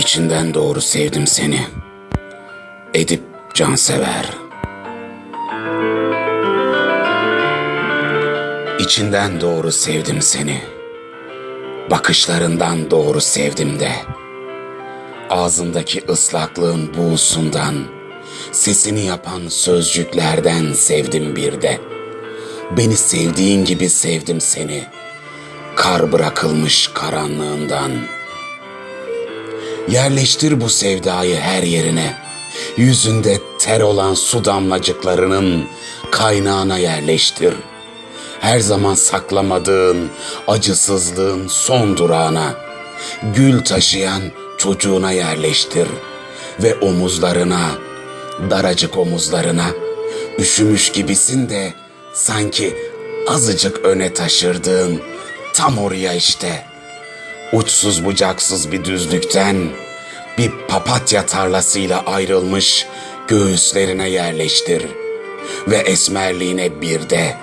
İçinden doğru sevdim seni. Edip cansever. İçinden doğru sevdim seni. Bakışlarından doğru sevdim de. Ağzındaki ıslaklığın buğusundan, sesini yapan sözcüklerden sevdim bir de. Beni sevdiğin gibi sevdim seni. Kar bırakılmış karanlığından. Yerleştir bu sevdayı her yerine. Yüzünde ter olan su damlacıklarının kaynağına yerleştir. Her zaman saklamadığın acısızlığın son durağına, gül taşıyan çocuğuna yerleştir ve omuzlarına, daracık omuzlarına, üşümüş gibisin de sanki azıcık öne taşırdığın tam oraya işte. Uçsuz bucaksız bir düzlükten bir papatya tarlasıyla ayrılmış göğüslerine yerleştir ve esmerliğine bir de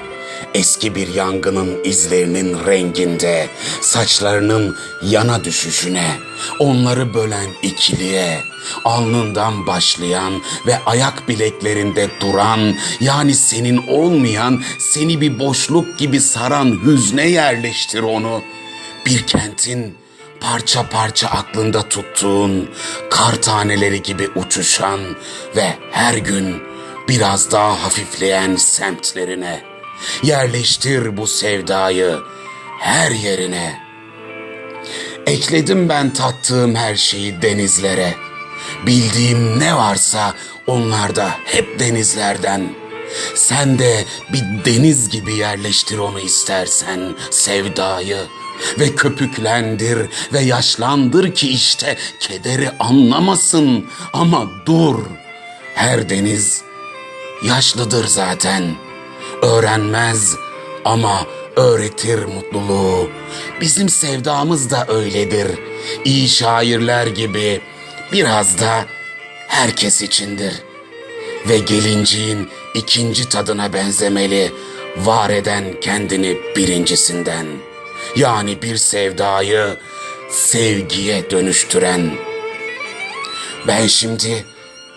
eski bir yangının izlerinin renginde, saçlarının yana düşüşüne, onları bölen ikiliye, alnından başlayan ve ayak bileklerinde duran, yani senin olmayan, seni bir boşluk gibi saran hüzne yerleştir onu. Bir kentin parça parça aklında tuttuğun, kar taneleri gibi uçuşan ve her gün biraz daha hafifleyen semtlerine.'' Yerleştir bu sevdayı her yerine. Ekledim ben tattığım her şeyi denizlere. Bildiğim ne varsa onlar da hep denizlerden. Sen de bir deniz gibi yerleştir onu istersen sevdayı ve köpüklendir ve yaşlandır ki işte kederi anlamasın ama dur. Her deniz yaşlıdır zaten.'' öğrenmez ama öğretir mutluluğu. Bizim sevdamız da öyledir. İyi şairler gibi biraz da herkes içindir. Ve gelinciğin ikinci tadına benzemeli, var eden kendini birincisinden. Yani bir sevdayı sevgiye dönüştüren. Ben şimdi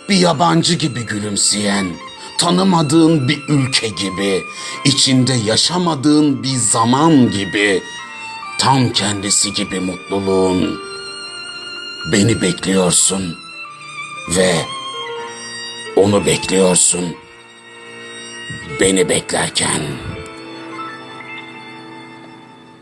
bir yabancı gibi gülümseyen, tanımadığın bir ülke gibi, içinde yaşamadığın bir zaman gibi, tam kendisi gibi mutluluğun. Beni bekliyorsun ve onu bekliyorsun. Beni beklerken...